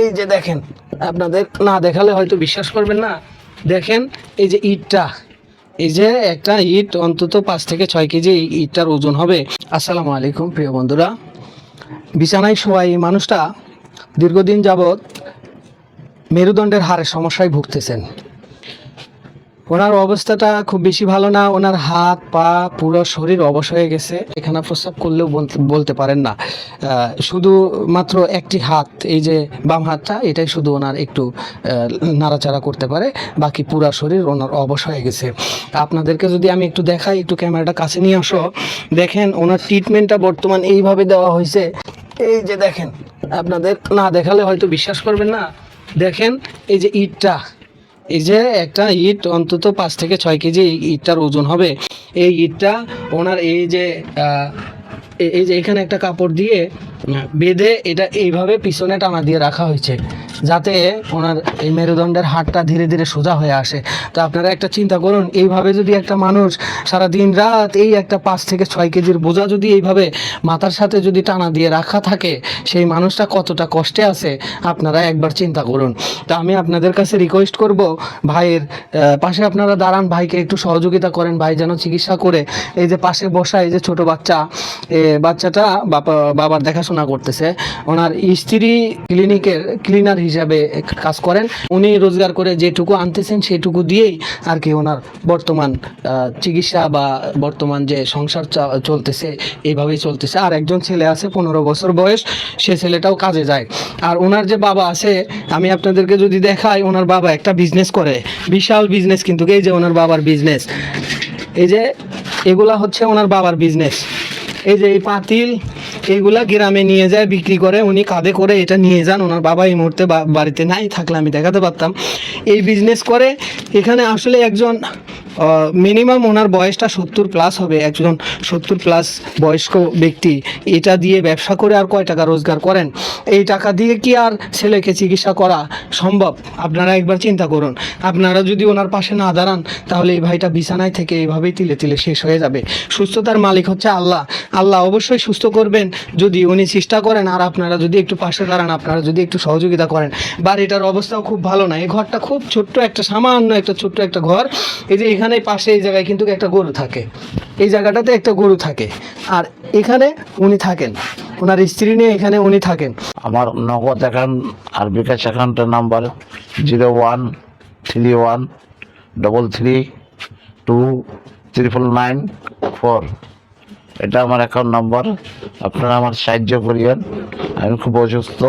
এই যে দেখেন, আপনাদের না দেখালে হয়তো বিশ্বাস করবেন না। দেখেন, এই যে ইটটা, এই যে একটা ইট অন্তত পাঁচ থেকে ছয় কেজি ইটটার ওজন হবে। আসসালামু আলাইকুম, প্রিয় বন্ধুরা। বিছানায় শোয়া এই মানুষটা দীর্ঘদিন যাবৎ মেরুদণ্ডের হারের সমস্যায় ভুগতেছেন। ওনার অবস্থাটা খুব বেশি ভালো না। ওনার হাত, পা পুরো শরীর অবশ হয়ে গেছে। এখানে প্রস্রাব করলেও বলতে- পারেন না। শুধু মাত্র একটি হাত, এই যে বাম হাতটা, এটাই শুধু ওনার একটু নাড়াচাড়া করতে পারে। বাকি পুরো শরীর ওনার অবশ হয়ে গেছে। আপনাদেরকে যদি আমি একটু দেখাই, একটু ক্যামেরাটা কাছে নিয়ে আসো। দেখেন, ওনার ট্রিটমেন্টটা বর্তমান এইভাবে দেওয়া হয়েছে। এই যে দেখেন, আপনাদের না দেখালে হয়তো বিশ্বাস করবেন না। দেখেন, এই যে ইটটা এই যে একটা ইট অন্তত পাঁচ থেকে ছয় কেজি ইটটার ওজন হবে। এই ইটটা ওনার এই যে এই যে এখানে একটা কাপড় দিয়ে বেঁধে এটা এইভাবে পিছনে টানা দিয়ে রাখা হয়েছে, যাতে ওনার এই মেরুদণ্ডের হাড়টা ধীরে ধীরে সোজা হয়ে আসে। তো আপনারা একটা চিন্তা করুন, এইভাবে যদি একটা মানুষ সারা দিন রাত এই একটা পাঁচ থেকে ছয় কেজির বোঝা যদি এইভাবে মাথার সাথে যদি টানা দিয়ে রাখা থাকে, সেই মানুষটা কতটা কষ্টে আছে, আপনারা একবার চিন্তা করুন। তা আমি আপনাদের কাছে রিকোয়েস্ট করব, ভাইয়ের পাশে আপনারা দাঁড়ান, ভাইকে একটু সহযোগিতা করেন, ভাই যেন চিকিৎসা করে, এই যে পাশে বসা এই যে ছোট বাচ্চা বাচ্চাটা বাবা বাবার দেখাশোনা করতেছে। ওনার স্ত্রী ক্লিনিকের ক্লিনার হিসাবে কাজ করেন। উনি রোজগার করে যেটুকু আনতেছেন সেটুকু দিয়েই আর কি ওনার বর্তমান চিকিৎসা বা বর্তমান যে সংসার চলতেছে এইভাবেই চলতেছে। আর একজন ছেলে আছে, পনেরো বছর বয়স, সে ছেলেটাও কাজে যায়। আর ওনার যে বাবা আছে, আমি আপনাদেরকে যদি দেখাই, ওনার বাবা একটা বিজনেস করে। বিশাল বিজনেস কিন্তু, এই যে ওনার বাবার বিজনেস এই যে, এগুলা হচ্ছে ওনার বাবার বিজনেস এই যে এই পাতিল এইগুলা গ্রামে নিয়ে যায়, বিক্রি করে। উনি কাঁধে করে এটা নিয়ে যান। ওনার বাবা এই মুহূর্তে বাড়িতে নাই, থাকলে আমি দেখাতে পারতাম। এই বিজনেস করে এখানে আসলে একজন মিনিমাম ওনার বয়সটা সত্তর প্লাস হবে, একজন সত্তর প্লাস বয়স্ক ব্যক্তি। এটা দিয়ে ব্যবসা করে আর কয় টাকা রোজগার করেন? এই টাকা দিয়ে কি আর ছেলেকে চিকিৎসা করা সম্ভব? আপনারা একবার চিন্তা করুন। আপনারা যদি ওনার পাশে না দাঁড়ান, তাহলে এই ভাইটা বিছানায় থেকে এইভাবেই তিলে তিলে শেষ হয়ে যাবে। সুস্থতার মালিক হচ্ছে আল্লাহ। আল্লাহ অবশ্যই সুস্থ করবেন। যদি উনি চেষ্টা করেন, আর আপনারা যদি একটু পাশে দাঁড়ান, আপনারা যদি একটু সহযোগিতা করেন। বাড়িটার অবস্থাও খুব ভালো না। এই ঘরটা খুব ছোট্ট একটা, সামান্য একটা ছোট্ট একটা ঘর। এই যে এখানে পাশে এই জায়গায় কিন্তু একটা গরু থাকে। এই জায়গাটাতে একটা গরু থাকে। আর এখানে উনি থাকেন। ওনার স্ত্রী নিয়ে এখানে উনি থাকেন। আমার নগদ অ্যাকাউন্ট আর বিকাশ অ্যাকাউন্টের number zero one three one double three two triple nine four এটা আমার অ্যাকাউন্ট নাম্বার আপনারা আমার সাহায্য করিয়েন। আমি খুব অসুস্থ।